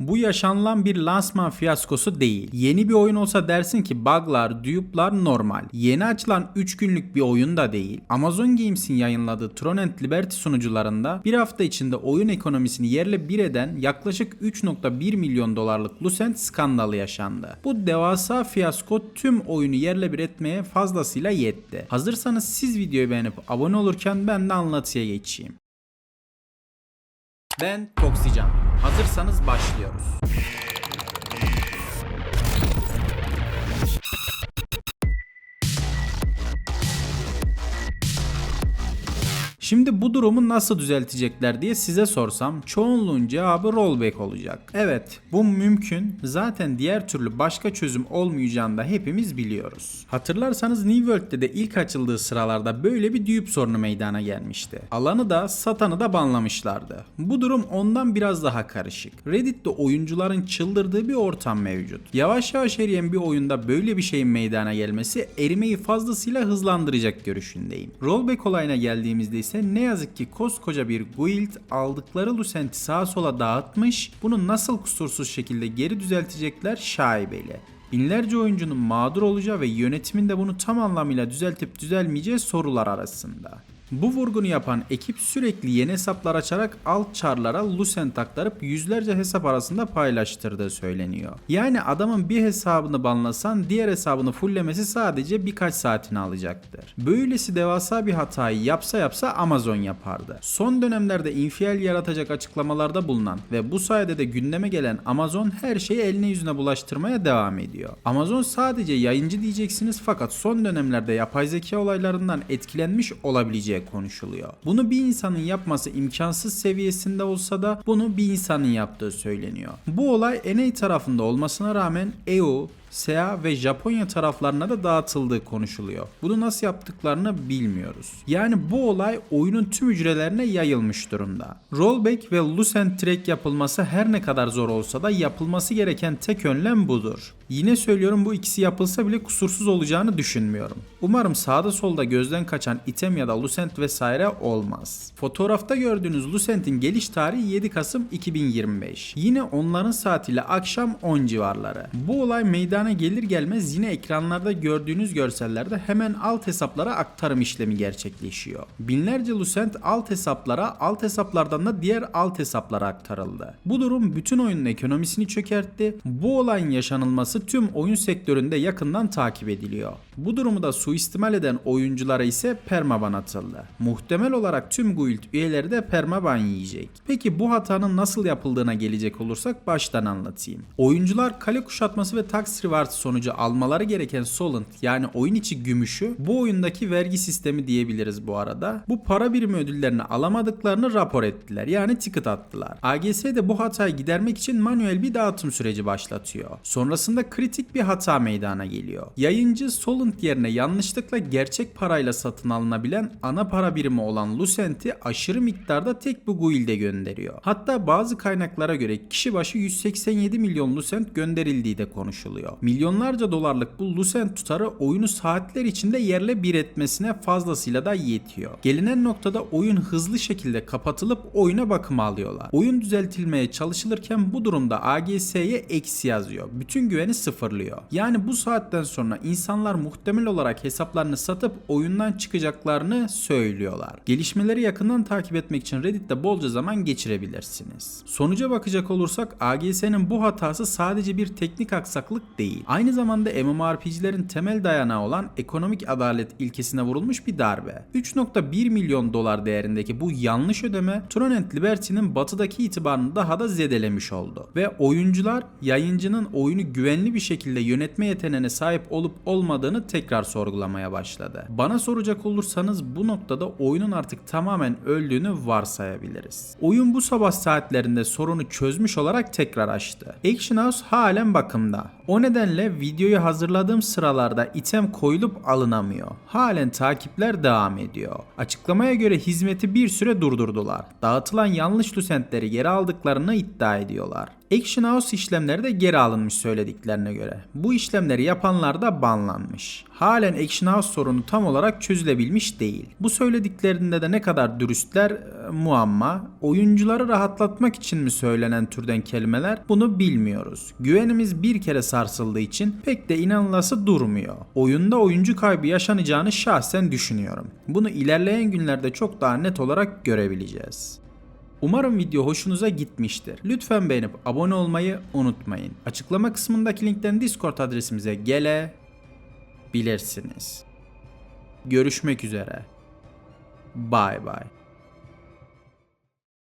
Bu yaşanılan bir lansman fiyaskosu değil. Yeni bir oyun olsa dersin ki buglar, dupe'lar normal. Yeni açılan 3 günlük bir oyun da değil. Amazon Games'in yayınladığı Tron and Liberty sunucularında bir hafta içinde oyun ekonomisini yerle bir eden yaklaşık 3.1 milyon dolarlık Lucent skandalı yaşandı. Bu devasa fiyasko tüm oyunu yerle bir etmeye fazlasıyla yetti. Hazırsanız siz videoyu beğenip abone olurken ben de anlatıya geçeyim. Ben Toksican. Hazırsanız başlıyoruz. Şimdi bu durumu nasıl düzeltecekler diye size sorsam çoğunluğun cevabı rollback olacak. Evet bu mümkün zaten diğer türlü başka çözüm olmayacağını da hepimiz biliyoruz. Hatırlarsanız New World'de de ilk açıldığı sıralarda böyle bir düğüp sorunu meydana gelmişti. Alanı da satanı da banlamışlardı. Bu durum ondan biraz daha karışık. Reddit'te oyuncuların çıldırdığı bir ortam mevcut. Yavaş yavaş eriyen bir oyunda böyle bir şeyin meydana gelmesi erimeyi fazlasıyla hızlandıracak görüşündeyim. Rollback olayına geldiğimizde ise ne yazık ki koskoca bir guild aldıkları Lucent'i sağa sola dağıtmış, bunu nasıl kusursuz şekilde geri düzeltecekler şaibeli. Binlerce oyuncunun mağdur olacağı ve yönetimin de bunu tam anlamıyla düzeltip düzelmeyeceği sorular arasında. Bu vurgunu yapan ekip sürekli yeni hesaplar açarak alt çarlara Lucent aktarıp yüzlerce hesap arasında paylaştırdığı söyleniyor. Yani adamın bir hesabını banlasan diğer hesabını fulllemesi sadece birkaç saatini alacaktır. Böylesi devasa bir hatayı yapsa yapsa Amazon yapardı. Son dönemlerde infial yaratacak açıklamalarda bulunan ve bu sayede de gündeme gelen Amazon her şeyi eline yüzüne bulaştırmaya devam ediyor. Amazon sadece yayıncı diyeceksiniz fakat son dönemlerde yapay zeka olaylarından etkilenmiş olabileceği konuşuluyor. Bunu bir insanın yapması imkansız seviyesinde olsa da bunu bir insanın yaptığı söyleniyor. Bu olay NA tarafında olmasına rağmen EU, SEA ve Japonya taraflarına da dağıtıldığı konuşuluyor. Bunu nasıl yaptıklarını bilmiyoruz. Yani bu olay oyunun tüm hücrelerine yayılmış durumda. Rollback ve Lucent Track yapılması her ne kadar zor olsa da yapılması gereken tek önlem budur. Yine söylüyorum bu ikisi yapılsa bile kusursuz olacağını düşünmüyorum. Umarım sağda solda gözden kaçan item ya da Lucent vesaire olmaz. Fotoğrafta gördüğünüz Lucent'in geliş tarihi 7 Kasım 2025. Yine onların saatiyle akşam 10 civarları. Bu olay meydana gelir gelmez yine ekranlarda gördüğünüz görsellerde hemen alt hesaplara aktarım işlemi gerçekleşiyor. Binlerce Lucent alt hesaplara, alt hesaplardan da diğer alt hesaplara aktarıldı. Bu durum bütün oyunun ekonomisini çökertti. Bu olayın yaşanılması tüm oyun sektöründe yakından takip ediliyor. Bu durumu da suistimal eden oyunculara ise permaban atıldı. Muhtemel olarak tüm guild üyeleri de permaban yiyecek. Peki bu hatanın nasıl yapıldığına gelecek olursak baştan anlatayım. Oyuncular kale kuşatması ve tax reward sonucu almaları gereken solent yani oyun içi gümüşü bu oyundaki vergi sistemi diyebiliriz bu arada. Bu para birimi ödüllerini alamadıklarını rapor ettiler yani ticket attılar. AGS de bu hatayı gidermek için manuel bir dağıtım süreci başlatıyor. Sonrasında kritik bir hata meydana geliyor. Yayıncı solent yerine yanlışlıkla gerçek parayla satın alınabilen ana para birimi olan Lucent'i aşırı miktarda tek bu guild'e gönderiyor. Hatta bazı kaynaklara göre kişi başı 187 milyon Lucent gönderildiği de konuşuluyor. Milyonlarca dolarlık bu Lucent tutarı oyunu saatler içinde yerle bir etmesine fazlasıyla da yetiyor. Gelinen noktada oyun hızlı şekilde kapatılıp oyuna bakım alıyorlar. Oyun düzeltilmeye çalışılırken bu durumda AGS'ye eksi yazıyor. Bütün güveni sıfırlıyor. Yani bu saatten sonra insanlar muhtemel olarak hesaplarını satıp oyundan çıkacaklarını söylüyorlar. Gelişmeleri yakından takip etmek için Reddit'te bolca zaman geçirebilirsiniz. Sonuca bakacak olursak AGS'nin bu hatası sadece bir teknik aksaklık değil. Aynı zamanda MMORPG'lerin temel dayanağı olan ekonomik adalet ilkesine vurulmuş bir darbe. 3.1 milyon dolar değerindeki bu yanlış ödeme Tron Liberty'nin batıdaki itibarını daha da zedelemiş oldu. Ve oyuncular yayıncının oyunu güvenli bir şekilde yönetme yeteneğine sahip olup olmadığını tekrar sorgulamaya başladı. Bana soracak olursanız bu noktada oyunun artık tamamen öldüğünü varsayabiliriz. Oyun bu sabah saatlerinde sorunu çözmüş olarak tekrar açtı. Action House halen bakımda. O nedenle videoyu hazırladığım sıralarda item koyulup alınamıyor. Halen takipler devam ediyor. Açıklamaya göre hizmeti bir süre durdurdular. Dağıtılan yanlış lucentleri geri aldıklarını iddia ediyorlar. Action House işlemleri de geri alınmış söylediklerine göre. Bu işlemleri yapanlar da banlanmış. Halen Action House sorunu tam olarak çözülebilmiş değil. Bu söylediklerinde de ne kadar dürüstler e, muamma. Oyuncuları rahatlatmak için mi söylenen türden kelimeler bunu bilmiyoruz. Güvenimiz bir kere sarsıldığı için pek de inanılası durmuyor. Oyunda oyuncu kaybı yaşanacağını şahsen düşünüyorum. Bunu ilerleyen günlerde çok daha net olarak görebileceğiz. Umarım video hoşunuza gitmiştir. Lütfen beğenip abone olmayı unutmayın. Açıklama kısmındaki linkten Discord adresimize gelebilirsiniz. Görüşmek üzere. Bye bye.